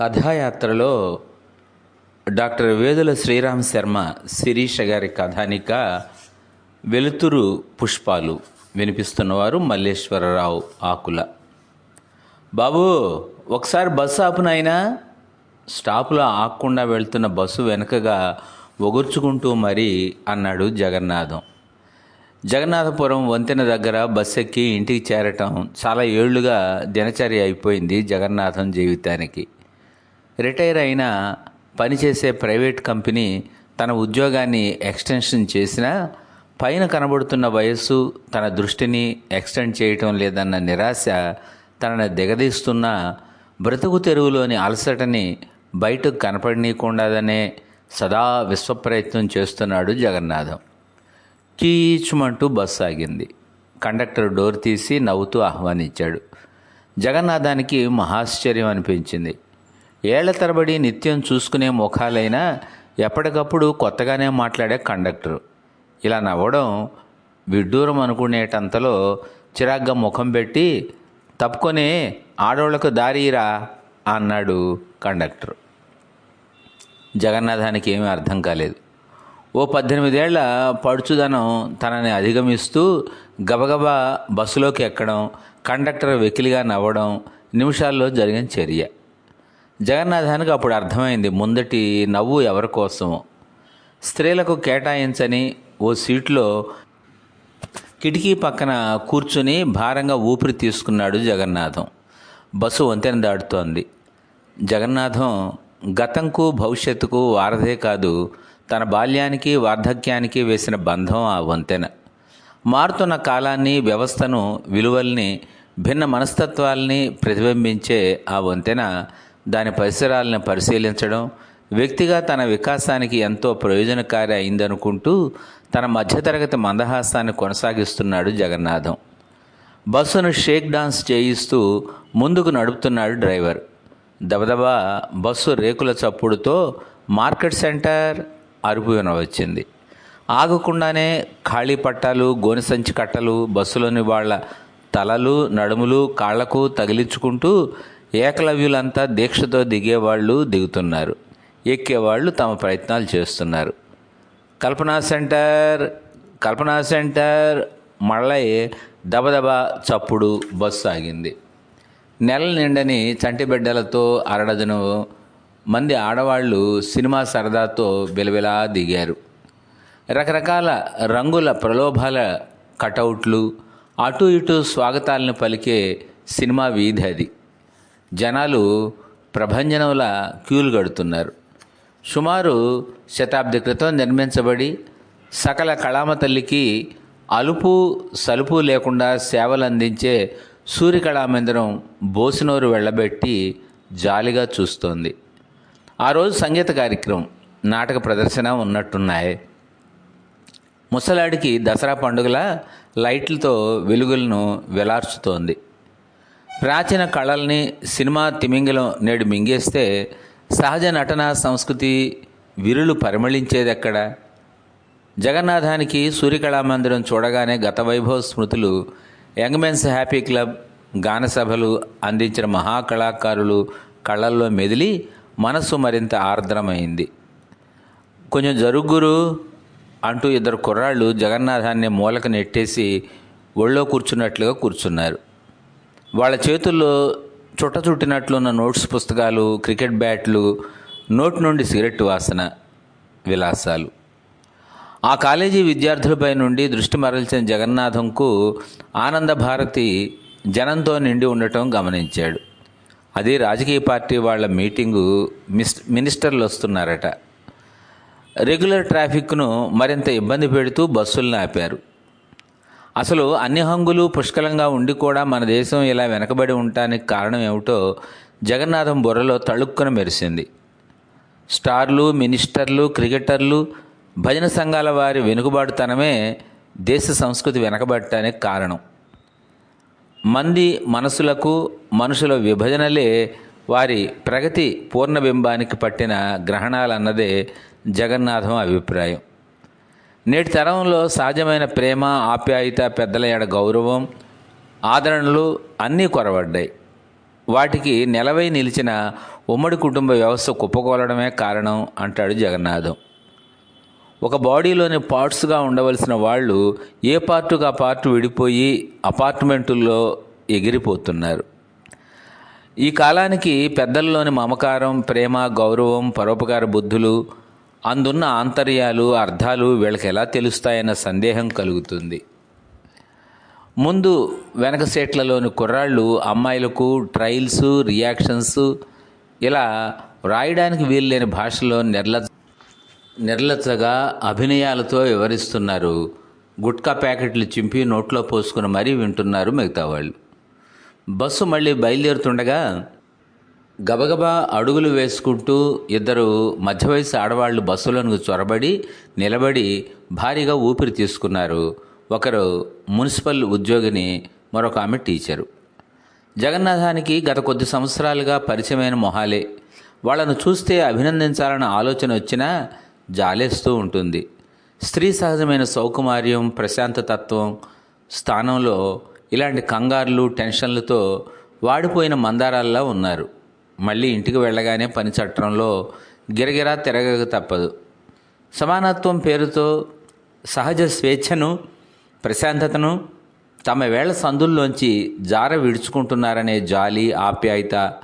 కథాయాత్రలో doctor Vedula Sriram Sharma Sirisha గారి కథానిక వెలుతురు పుష్పాలు వినిపిస్తున్నవారు మల్లేశ్వరరావు ఆకుల. బాబు ఒకసారి బస్సు ఆపునైనా స్టాపులో ఆగకుండా వెళ్తున్న బస్సు వెనుకగా ఒగుర్చుకుంటూ మరీ అన్నాడు జగన్నాథం. జగన్నాథపురం వంతెన దగ్గర బస్ ఎక్కి ఇంటికి చేరటం చాలా ఏళ్ళుగా దినచర్య అయిపోయింది జగన్నాథం జీవితానికి. రిటైర్ అయిన పనిచేసే ప్రైవేట్ కంపెనీ తన ఉద్యోగాన్ని ఎక్స్టెన్షన్ చేసినా పైన కనబడుతున్న వయస్సు తన దృష్టిని ఎక్స్టెండ్ చేయటం లేదన్న నిరాశ తనను దిగదీస్తున్న బ్రతుకు తెరువులోని అలసటని బయటకు కనపడనీయకుండాదనే సదా విశ్వప్రయత్నం చేస్తున్నాడు జగన్నాథం. కీచుమంటూ బస్సు ఆగింది. కండక్టర్ డోర్ తీసి నవ్వుతూ ఆహ్వానించాడు. జగన్నాథానికి మహాశ్చర్యం అనిపించింది. ఏళ్ళ తరబడి నిత్యం చూసుకునే ముఖాలైనా ఎప్పటికప్పుడు కొత్తగానే మాట్లాడే కండక్టరు. ఇలా నవ్వడం విడ్డూరం అనుకునేటంతలో చిరాగ్గా ముఖం పెట్టి తప్పుకొని ఆడోళ్ళకు దారిరా అన్నాడు కండక్టర్. జగన్నాథానికి ఏమీ అర్థం కాలేదు. ఓ పద్దెనిమిదేళ్ళ పడుచుదనం తనని అధిగమిస్తూ గబగబా బస్సులోకి ఎక్కడం కండక్టర్ వెకిలిగా నవ్వడం నిమిషాల్లో జరిగిన చర్య. జగన్నాథానికి అప్పుడు అర్థమైంది ముందటి నవ్వు ఎవరి కోసమో. స్త్రీలకు కేటాయించని ఓ సీట్లో కిటికీ పక్కన కూర్చుని భారంగా ఊపిరి తీసుకున్నాడు జగన్నాథం. బస్సు వంతెన దాటుతోంది. జగన్నాథం గతంకు భవిష్యత్తుకు వారధే కాదు తన బాల్యానికి వార్ధక్యానికి వేసిన బంధం ఆ వంతెన. మారుతున్న కాలాన్ని వ్యవస్థను విలువల్ని భిన్న మనస్తత్వాల్ని ప్రతిబింబించే ఆ వంతెన దాని పరిసరాలను పరిశీలించడం వ్యక్తిగా తన వికాసానికి ఎంతో ప్రయోజనకారి అయిందనుకుంటూ తన మధ్యతరగతి మందహాసాన్ని కొనసాగిస్తున్నాడు జగన్నాథం. బస్సును షేక్ డాన్స్ చేయిస్తూ ముందుకు నడుపుతున్నాడు డ్రైవర్. దబదబా బస్సు రేకుల చప్పుడుతో మార్కెట్ సెంటర్ అరుపు వినవచ్చింది ఆగకుండానే ఖాళీ పట్టాలు గోనెసంచి కట్టలు బస్సులోని వాళ్ళ తలలు నడుములు కాళ్ళకు తగిలించుకుంటూ ఏకలవ్యులంతా దీక్షతో దిగేవాళ్ళు దిగుతున్నారు. ఎక్కేవాళ్ళు తమ ప్రయత్నాలు చేస్తున్నారు. కల్పనా సెంటర్ కల్పనా సెంటర్ మళ్ళీ దబదబా చప్పుడు బస్సు ఆగింది. నెల నిండని చంటి బిడ్డలతో మంది ఆడవాళ్ళు సినిమా సరదాతో బిలబిలా దిగారు. రకరకాల రంగుల ప్రలోభాల కటౌట్లు అటు ఇటు స్వాగతాలను పలికే సినిమా వీధి అది. జనాలు ప్రభంజనంలా క్యూలు కడుతున్నారు. సుమారు శతాబ్ది క్రితం నిర్మించబడి సకల కళామ తల్లికి అలుపు సలుపు లేకుండా సేవలు అందించే సూర్యకళామందిరం బోసినోరు వెళ్ళబెట్టి జాలిగా చూస్తోంది. ఆ రోజు సంగీత కార్యక్రమం నాటక ప్రదర్శన ఉన్నట్టున్నాయి. ముసలాడికి దసరా పండుగల లైట్లతో వెలుగులను వెలార్చుతోంది. ప్రాచీన కళల్ని సినిమా తిమింగలం నేడు మింగేస్తే సహజ నటన సంస్కృతి విరులు పరిమళించేదెక్కడ? జగన్నాథానికి సూర్యకళామందిరం చూడగానే గత వైభవ స్మృతులు యంగ్ మెన్స్ హ్యాపీ క్లబ్ గానసభలు అందించిన మహాకళాకారులు కళల్లో మెదిలి మనస్సు మరింత ఆర్ద్రమైంది. కొంచెం జరుగురు అంటూ ఇద్దరు కుర్రాళ్ళు జగన్నాథాన్ని మూలక నెట్టేసి ఒళ్ళో కూర్చున్నట్లుగా కూర్చున్నారు. వాళ్ళ చేతుల్లో చుట్ట చుట్టినట్లున్న నోట్స్ పుస్తకాలు క్రికెట్ బ్యాట్లు నోట్ నుండి సిగరెట్ వాసన విలాసాలు. ఆ కాలేజీ విద్యార్థులపై నుండి దృష్టి మరల్చిన జగన్నాథంకు ఆనంద భారతి జనంతో నిండి ఉండటం గమనించాడు. అది రాజకీయ పార్టీ వాళ్ళ మీటింగు మిస్ మినిస్టర్లు వస్తున్నారట. రెగ్యులర్ ట్రాఫిక్ను మరింత ఇబ్బంది పెడుతూ బస్సులను ఆపారు. అసలు అన్ని హంగులు పుష్కలంగా ఉండి కూడా మన దేశం ఇలా వెనకబడి ఉండటానికి కారణం ఏమిటో జగన్నాథం బుర్రలో తళుక్కున మెరిసింది. స్టార్లు మినిస్టర్లు క్రికెటర్లు భజన సంఘాల వారి వెనుకబాటుతనమే దేశ సంస్కృతి వెనకబడటానికి కారణం. మంది మనసులకు మనుషుల విభజనలే వారి ప్రగతి పూర్ణబింబానికి పట్టిన గ్రహణాలన్నదే జగన్నాథం అభిప్రాయం. నేటి తరంలో సహజమైన ప్రేమ ఆప్యాయత పెద్దల ఎడ గౌరవం ఆదరణలు అన్నీ కొరవడ్డాయి. వాటికి నెలవై నిలిచిన ఉమ్మడి కుటుంబ వ్యవస్థ కుప్పకూలడమే కారణం అంటాడు జగన్నాథం. ఒక బాడీలోని పార్ట్స్గా ఉండవలసిన వాళ్ళు ఏ పార్టుగా పార్ట్ విడిపోయి అపార్ట్మెంటుల్లో ఎగిరిపోతున్నారు. ఈ కాలానికి పెద్దల్లోని మమకారం ప్రేమ గౌరవం పరోపకార బుద్ధులు అందున్న ఆంతర్యాలు అర్థాలు వీళ్ళకి ఎలా తెలుస్తాయన్న సందేహం కలుగుతుంది. ముందు వెనక సెట్లలోని కుర్రాళ్ళు అమ్మాయిలకు ట్రయల్స్ రియాక్షన్స్ ఇలా వ్రాయడానికి వీల్లేని భాషలో నిర్ల నిర్లచ్చగా అభినయాలతో వివరిస్తున్నారు. గుట్కా ప్యాకెట్లు చింపి నోట్లో పోసుకుని మరీ వింటున్నారు మిగతా వాళ్ళు బస్సు మళ్ళీ బయలుదేరుతుండగా గబగబా అడుగులు వేసుకుంటూ ఇద్దరు మధ్య వయసు ఆడవాళ్ళు బస్సులను చొరబడి నిలబడి భారీగా ఊపిరి తీసుకున్నారు. ఒకరు మున్సిపల్ ఉద్యోగిని మరొక ఆమె టీచరు. జగన్నాథానికి గత కొద్ది సంవత్సరాలుగా పరిచయమైన మొహాలే. వాళ్ళను చూస్తే అభినందించాలన్న ఆలోచన వచ్చినా జాలేస్తూ ఉంటుంది. స్త్రీ సహజమైన సౌకుమార్యం ప్రశాంతతత్వం స్థానంలో ఇలాంటి కంగారులు టెన్షన్లతో వాడిపోయిన మందారాల్లా ఉన్నారు. మళ్ళీ ఇంటికి వెళ్ళగానే పని చట్టంలో గిరగిరా తిరగక తప్పదు. సమానత్వం పేరుతో సహజ స్వేచ్ఛను ప్రశాంతతను తమ వేళ సందుల్లోంచి జార విడుచుకుంటున్నారనే జాలి ఆప్యాయత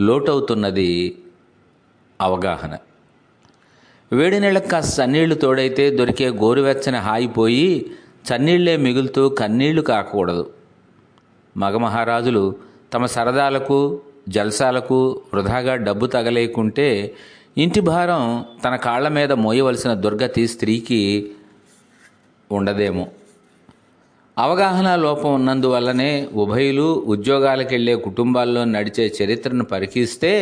లోటవుతున్నది అవగాహన. వేడి నీళ్ళకి కాస్త చన్నీళ్ళు తోడైతే దొరికే గోరువెచ్చని హాయిపోయి చన్నీళ్ళే మిగులుతూ కన్నీళ్ళు కాకూడదు. మగమహారాజులు తమ సరదాలకు జల్సాలకు వృధాగా డబ్బు తగలేకుంటే ఇంటి భారం తన కాళ్ళ మీద మోయవలసిన దుర్గతి స్త్రీకి ఉండదేమో. అవగాహన లోపం ఉన్నందువల్లనే ఉభయులు ఉద్యోగాలకెళ్ళే కుటుంబాల్లో నడిచే చరిత్రను పరికిస్తే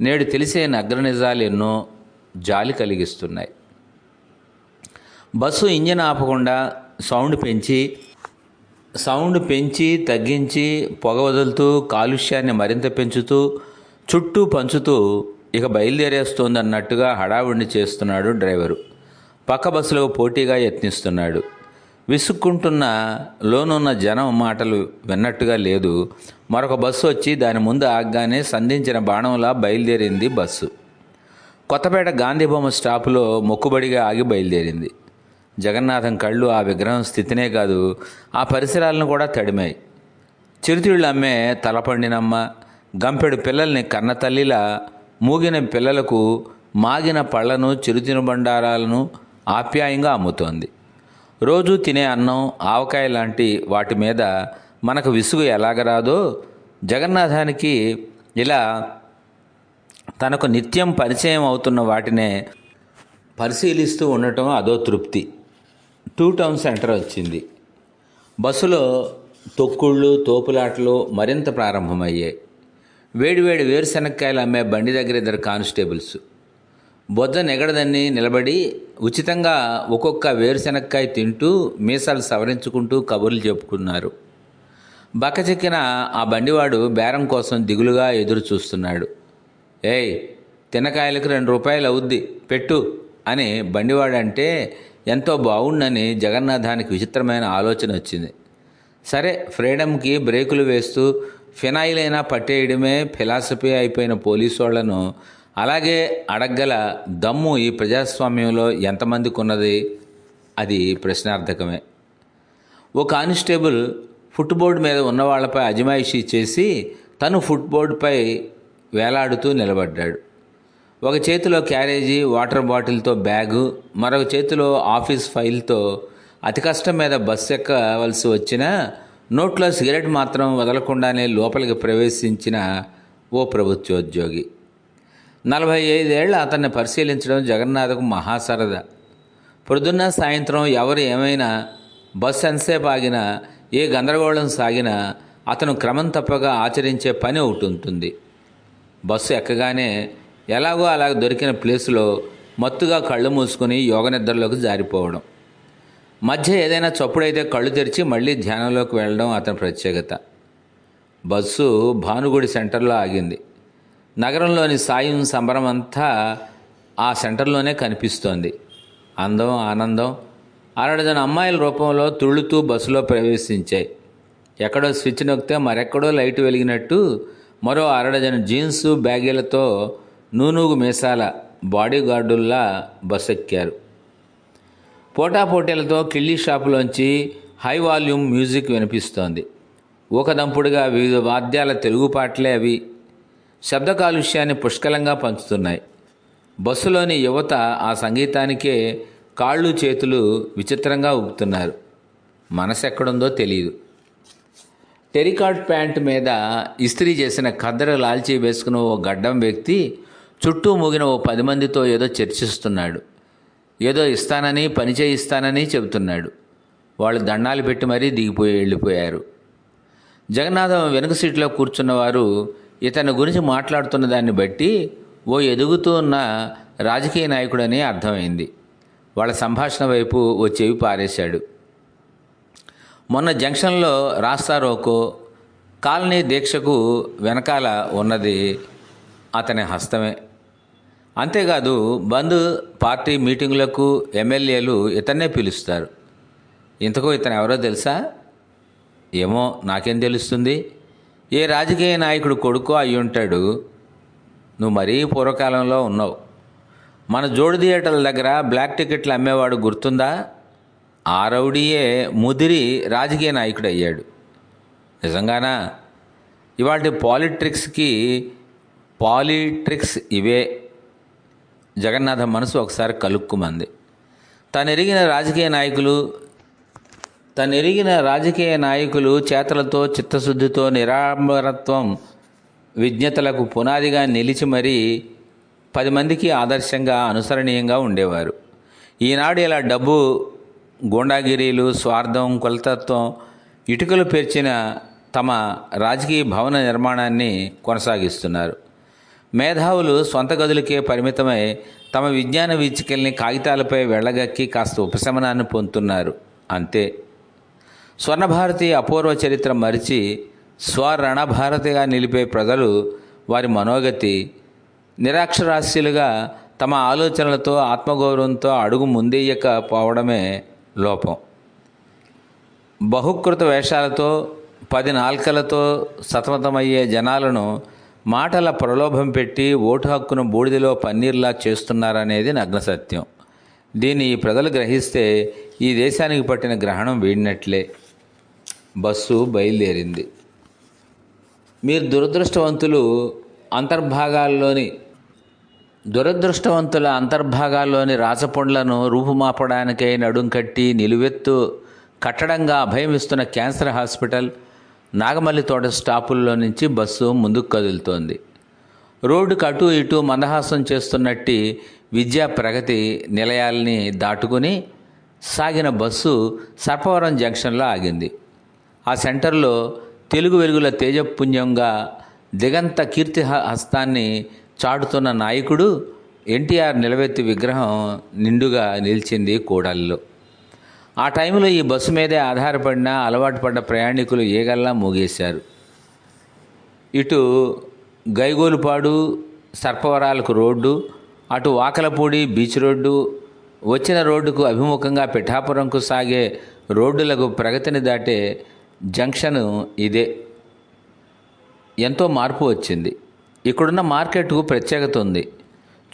నేడు తెలిసే నగ్ర నిజాలు ఎన్నో జాలి కలిగిస్తున్నాయి. బస్సు ఇంజన్ ఆపకుండా సౌండ్ పెంచి సౌండ్ పెంచి తగ్గించి పొగ వదులుతూ కాలుష్యాన్ని మరింత పెంచుతూ చుట్టూ పంచుతూ ఇక బయలుదేరేస్తోంది అన్నట్టుగా హడావుడిని చేస్తున్నాడు డ్రైవరు. పక్క బస్సులో పోటీగా యత్నిస్తున్నాడు. విసుక్కుంటున్న లోనున్న జనం మాటలు విన్నట్టుగా లేదు. మరొక బస్సు వచ్చి దాని ముందు ఆగ్గానే సంధించిన బాణంలా బయలుదేరింది బస్సు. కొత్తపేట గాంధీభవన్ స్టాపులో మొక్కుబడిగా ఆగి బయలుదేరింది. జగన్నాథం కళ్ళు ఆ విగ్రహం స్థితినే కాదు ఆ పరిసరాలను కూడా తడిమాయి చిరుతిళ్ళు అమ్మే తలపండినమ్మ గంపెడు పిల్లల్ని కన్న తల్లిలా మూగిన పిల్లలకు మాగిన పళ్ళను చిరుతినుబండారాలను ఆప్యాయంగా అమ్ముతోంది. రోజు తినే అన్నం ఆవకాయ లాంటి వాటి మీద మనకు విసుగు ఎలాగరాదో జగన్నాథానికి ఇలా తనకు నిత్యం పరిచయం అవుతున్న వాటినే పరిశీలిస్తూ ఉండటం అదో తృప్తి. టూ టౌన్ సెంటర్ వచ్చింది. బస్సులో తొక్కుళ్ళు తోపులాటలు మరింత ప్రారంభమయ్యాయి. వేడివేడి వేరుశనక్కాయలు అమ్మే బండి దగ్గర ఇద్దరు కానిస్టేబుల్స్. బొద్ద నెగడదని నిలబడి ఉచితంగా ఒక్కొక్క వేరుశనక్కాయ తింటూ మీసాలు సవరించుకుంటూ కబుర్లు చెప్పుకున్నారు. బక్కచెక్కిన ఆ బండివాడు బేరం కోసం దిగులుగా ఎదురు చూస్తున్నాడు. ఏయ్ తినకాయలకు రెండు రూపాయలు అవుద్ది పెట్టు అని బండివాడంటే ఎంతో బాగుండని జగన్నాథానికి విచిత్రమైన ఆలోచన వచ్చింది. సరే ఫ్రీడమ్కి బ్రేకులు వేస్తూ ఫినాయిల్ అయినా పట్టేయడమే ఫిలాసఫీ అయిపోయిన పోలీసు వాళ్ళను అలాగే అడగ్గల దమ్ము ఈ ప్రజాస్వామ్యంలో ఎంతమందికి ఉన్నది అది ప్రశ్నార్థకమే. ఓ కానిస్టేబుల్ ఫుట్బోర్డు మీద ఉన్న వాళ్ళపై అజమాయిషీ చేసి తను ఫుట్బోర్డుపై వేలాడుతూ నిలబడ్డాడు. ఒక చేతిలో క్యారేజీ వాటర్ బాటిల్తో బ్యాగు మరొక చేతిలో ఆఫీస్ ఫైల్తో అతి కష్టం మీద బస్సు ఎక్కవలసి వచ్చిన నోట్లో సిగరెట్ మాత్రం వదలకుండానే లోపలికి ప్రవేశించిన ఓ ప్రభుత్వోద్యోగి. నలభై ఐదేళ్ళ అతన్ని పరిశీలించడం జగన్నాథకు మహాసరదా. పొద్దున్న సాయంత్రం ఎవరు ఏమైనా బస్సు ఎంతసేపు ఆగినా ఏ గందరగోళం సాగినా అతను క్రమం తప్పగా ఆచరించే పని ఒకటి ఉంటుంది. బస్సు ఎక్కగానే ఎలాగో అలాగ దొరికిన ప్లేసులో మత్తుగా కళ్ళు మూసుకుని యోగ నిద్రలోకి జారిపోవడం. మధ్య ఏదైనా చప్పుడైతే కళ్ళు తెరిచి మళ్ళీ ధ్యానంలోకి వెళ్ళడం అతని ప్రత్యేకత. బస్సు భానుగుడి సెంటర్లో ఆగింది. నగరంలోని సాయం సంబరం అంతా ఆ సెంటర్లోనే కనిపిస్తోంది. అందం ఆనందం అరడజన అమ్మాయిల రూపంలో తుళ్ళుతూ బస్సులో ప్రవేశించాయి. ఎక్కడో స్విచ్ నొక్కితే మరెక్కడో లైట్ వెలిగినట్టు మరో అరడజన జీన్స్ బ్యాగీలతో నూనూగు మీసాల బాడీగార్డుల్లా బస్ ఎక్కారు పోటాపోటీలతో కిళ్ళీ షాపులోంచి హై వాల్యూమ్ మ్యూజిక్ వినిపిస్తోంది. ఊకదంపుడుగా వివిధ వాద్యాల తెలుగు పాటలే అవి శబ్ద కాలుష్యాన్ని పుష్కలంగా పంచుతున్నాయి. బస్సులోని యువత ఆ సంగీతానికే కాళ్ళు చేతులు విచిత్రంగా ఊపుతున్నారు. మనసు ఎక్కడుందో తెలియదు టెరికాట్ ప్యాంట్ మీద ఇస్త్రీ చేసిన ఖద్దరు లాల్చీ వేసుకున్న ఓ గడ్డం వ్యక్తి చుట్టూ మూగిన ఓ పది మందితో ఏదో చర్చిస్తున్నాడు. ఏదో ఇస్తానని పని చేయిస్తానని చెబుతున్నాడు. వాళ్ళు దండాలు పెట్టి మరీ దిగిపోయి వెళ్ళిపోయారు. జగన్నాథం వెనుక సీట్లో కూర్చున్నవారు ఇతని గురించి మాట్లాడుతున్న దాన్ని బట్టి ఓ ఎదుగుతూ ఉన్న రాజకీయ నాయకుడని అర్థమైంది. వాళ్ళ సంభాషణ వైపు ఓ చెవి పారేశాడు. మొన్న జంక్షన్లో రాస్తారోకో కాలనీ దీక్షకు వెనకాల ఉన్నది అతని హస్తమే. అంతేకాదు బంద్ పార్టీ మీటింగులకు ఎమ్మెల్యేలు ఇతన్నే పిలుస్తారు. ఇంతకు ఇతను ఎవరో తెలుసా? ఏమో నాకేం తెలుస్తుంది? ఏ రాజకీయ నాయకుడు కొడుకో అయి ఉంటాడు. నువ్వు మరీ పూర్వకాలంలో ఉన్నావు. మన జోడు థియేటర్ల దగ్గర బ్లాక్ టికెట్లు అమ్మేవాడు గుర్తుందా? ఆ రౌడీయే ముదిరి రాజకీయ నాయకుడు అయ్యాడు. నిజంగానా? ఇవాటి పాలిట్రిక్స్కి పాలిట్రిక్స్ ఇవే జగన్నాథ మనసు ఒకసారి కలుక్కుమంది. తను ఎరిగిన రాజకీయ నాయకులు తను ఎరిగిన రాజకీయ నాయకులు చేతలతో చిత్తశుద్ధితో నిరాంబరత్వం విజ్ఞతలకు పునాదిగా నిలిచి మరీ పది మందికి ఆదర్శంగా అనుసరణీయంగా ఉండేవారు. ఈనాడు ఇలా డబ్బు గూండాగిరీలు స్వార్థం కులతత్వం ఇటుకలు పేర్చిన తమ రాజకీయ భవన నిర్మాణాన్ని కొనసాగిస్తున్నారు. మేధావులు సొంత గదులకే పరిమితమై తమ విజ్ఞాన వీచికల్ని కాగితాలపై వెళ్ళగక్కి కాస్త ఉపశమనాన్ని పొందుతున్నారు. అంతే. స్వర్ణభారతి అపూర్వ చరిత్ర మరిచి స్వరణభారతిగా నిలిపే ప్రజలు వారి మనోగతి నిరాక్షరాస్యులుగా తమ ఆలోచనలతో ఆత్మగౌరవంతో అడుగు ముందేయకపోవడమే లోపం. బహుకృత వేషాలతో పది నాల్కలతో సతమతమయ్యే జనాలను మాటల ప్రలోభం పెట్టి ఓటు హక్కును బూడిదలో పన్నీర్లా చేస్తున్నారనేది నగ్న సత్యం దీన్ని ప్రజలు గ్రహిస్తే ఈ దేశానికి పట్టిన గ్రహణం వీడినట్లే. బస్సు బయలుదేరింది. మీరు దురదృష్టవంతులు అంతర్భాగాల్లోని దురదృష్టవంతుల అంతర్భాగాల్లోని రాచపండ్లను రూపుమాపడానికై నడుం కట్టి నిలువెత్తు కట్టడంగా అభయమిస్తున్న క్యాన్సర్ హాస్పిటల్ నాగమల్లి తోట స్టాపుల్లో నుంచి బస్సు ముందుకు కదులుతోంది. రోడ్డుకు అటు ఇటు మందహాసం చేస్తున్నట్టి విద్యా ప్రగతి నిలయాల్ని దాటుకుని సాగిన బస్సు సర్పవరం జంక్షన్లో ఆగింది. ఆ సెంటర్లో తెలుగు వెలుగుల తేజపుణ్యంగా దిగంత కీర్తి హస్తాన్ని చాటుతున్న నాయకుడు ఎన్టీఆర్ నిలవెత్తి విగ్రహం నిండుగా నిలిచింది కూడల్లో ఆ టైంలో ఈ బస్సు మీదే ఆధారపడిన అలవాటు పడ్డ ప్రయాణికులు ఏగల్లా మూగేశారు. ఇటు గైగోలుపాడు సర్పవరాలకు రోడ్డు అటు వాకలపూడి బీచ్ రోడ్డు వచ్చిన రోడ్డుకు అభిముఖంగా పిఠాపురంకు సాగే రోడ్డులకు ప్రగతిని దాటే జంక్షను ఇదే. ఎంతో మార్పు వచ్చింది. ఇక్కడున్న మార్కెట్కు ప్రత్యేకత ఉంది.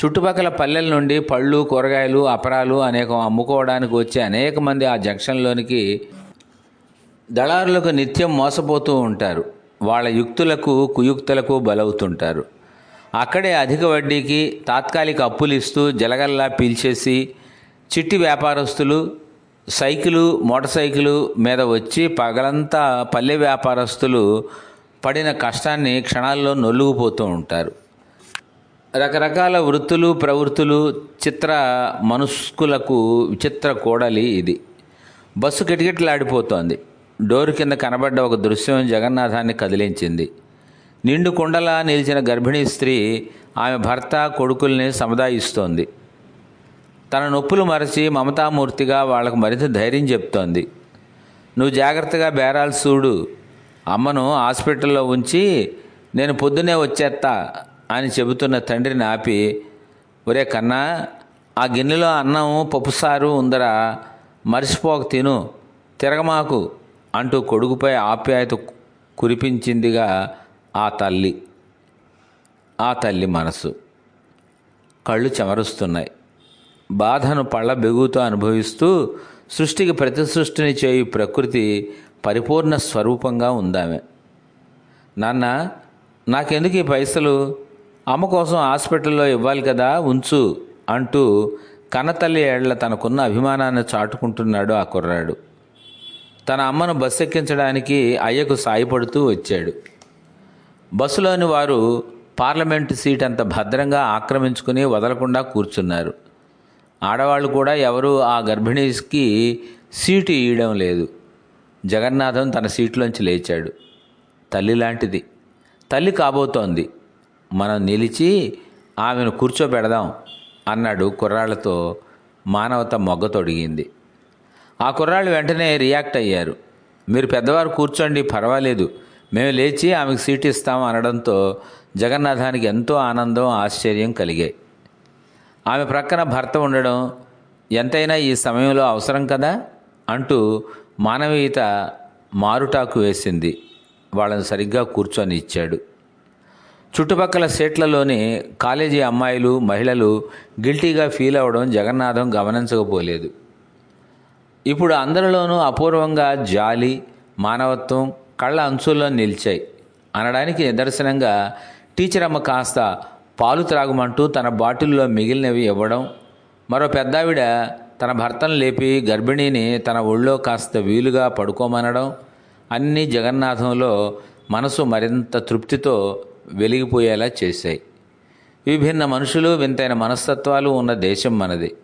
చుట్టుపక్కల పల్లెల నుండి పళ్ళు కూరగాయలు అపరాలు అనేకం అమ్ముకోవడానికి వచ్చే అనేక మంది ఆ జంక్షన్లోనికి దళారులకు నిత్యం మోసపోతూ ఉంటారు. వాళ్ళ యుక్తులకు కుయుక్తులకు బలవుతుంటారు. అక్కడే అధిక వడ్డీకి తాత్కాలిక అప్పులు ఇస్తూ జలగల్లా పీల్చేసి చిట్టి వ్యాపారస్తులు సైకిలు మోటార్ సైకిలు మీద వచ్చి పగలంతా పల్లె వ్యాపారస్తులు పడిన కష్టాన్ని క్షణాల్లో నొల్లుగుపోతూ ఉంటారు. రకరకాల వృత్తులు ప్రవృత్తులు చిత్ర మనుష్కులకు విచిత్ర కోడలి ఇది. బస్సు కిటకిటలాడిపోతోంది. డోరు కింద కనబడ్డ ఒక దృశ్యం జగన్నాథాన్ని కదిలించింది. నిండు కుండలా నిలిచిన గర్భిణీ స్త్రీ ఆమె భర్త కొడుకుల్ని సముదాయిస్తోంది. తన నొప్పులు మరచి మమతామూర్తిగా వాళ్ళకు మరింత ధైర్యం చెప్తోంది. నువ్వు జాగ్రత్తగా బేరాలు చూడు అమ్మను హాస్పిటల్లో ఉంచి నేను పొద్దునే వచ్చేస్తా అని చెబుతున్న తండ్రిని ఆపి ఒరే కన్నా ఆ గిన్నెలో అన్నం పప్పుసారు ఉందరా మర్చిపోక తిను తిరగమాకు అంటూ కొడుకుపై ఆప్యాయత కురిపించిందిగా ఆ తల్లి. ఆ తల్లి మనసు. కళ్ళు చెమరుస్తున్నాయి. బాధను పళ్ళ బెగుతో అనుభవిస్తూ సృష్టికి ప్రతి సృష్టిని చేయు ప్రకృతి పరిపూర్ణ స్వరూపంగా ఉందామె. నాన్న నాకెందుకు ఈ పైసలు? అమ్మ కోసం హాస్పిటల్లో ఇవ్వాలి కదా ఉంచు అంటూ కన్నతల్లి ఏళ్ళ తనకున్న అభిమానాన్ని చాటుకుంటున్నాడు ఆ కుర్రాడు. తన అమ్మను బస్సు ఎక్కించడానికి అయ్యకు సాయపడుతూ వచ్చాడు. బస్సులోని వారు పార్లమెంటు సీట్ అంత భద్రంగా ఆక్రమించుకుని వదలకుండా కూర్చున్నారు. ఆడవాళ్ళు కూడా ఎవరు ఆ గర్భిణీకి సీటు ఇవ్వడం లేదు. జగన్నాథం తన సీట్లోంచి లేచాడు. తల్లి లాంటిది. తల్లి కాబోతోంది. మనం నిలిచి ఆమెను కూర్చోబెడదాం అన్నాడు కుర్రాళ్ళతో మానవత మొగ్గ తొడిగింది. ఆ కుర్రాళ్ళు వెంటనే రియాక్ట్ అయ్యారు. మీరు పెద్దవారు కూర్చోండి పర్వాలేదు. మేము లేచి ఆమెకు సీట్ ఇస్తాం అనడంతో జగన్నాథానికి ఎంతో ఆనందం ఆశ్చర్యం కలిగాయి. ఆమె ప్రక్కన భర్త ఉండడం ఎంతైనా ఈ సమయంలో అవసరం కదా? అంటూ మానవీయత మారుటాకు వేసింది. వాళ్ళని సరిగ్గా కూర్చొని ఇచ్చాడు చుట్టుపక్కల సీట్లలోని కాలేజీ అమ్మాయిలు మహిళలు గిల్టీగా ఫీల్ అవ్వడం జగన్నాథం గమనించకపోలేదు. ఇప్పుడు అందరిలోనూ అపూర్వంగా జాలి మానవత్వం కళ్ళ అంచుల్లో నిలిచాయి. అనడానికి నిదర్శనంగా టీచర్ అమ్మ కాస్త పాలు త్రాగమంటూ తన బాటిల్లో మిగిలినవి ఇవ్వడం మరో పెద్దావిడ తన భర్తను లేపి గర్భిణీని తన ఒళ్ళో కాస్త వీలుగా పడుకోమనడం అన్నీ జగన్నాథంలో మనసు మరింత తృప్తితో వెలిగిపోయేలా చేశాయి. విభిన్న మనుషులు వింతైన మనస్తత్వాలు ఉన్న దేశం మనది.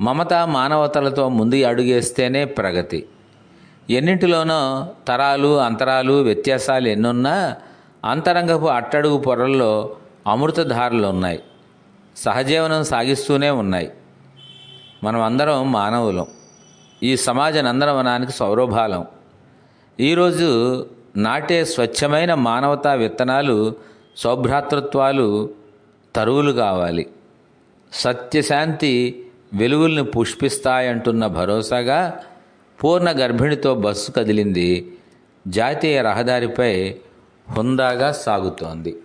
మమత మానవతలతో ముందు అడుగేస్తేనే ప్రగతి. ఎన్నింటిలోనో తరాలు అంతరాలు వ్యత్యాసాలు ఎన్నున్నా అంతరంగపు అట్టడుగు పొరల్లో అమృతధారలు ఉన్నాయి. సహజీవనం సాగిస్తూనే ఉన్నాయి. మనం అందరం మానవులం. ఈ సమాజ నందనవనానికి సౌరభాలం. ఈరోజు నాటే స్వచ్ఛమైన మానవతా విత్తనాలు సౌభ్రాతృత్వాలు తరువులు కావాలి. సత్యశాంతి వెలుగుల్ని పుష్పిస్తాయంటున్న భరోసాగా పూర్ణ గర్భిణితో బస్సు కదిలింది జాతీయ రహదారిపై హుందాగా సాగుతోంది.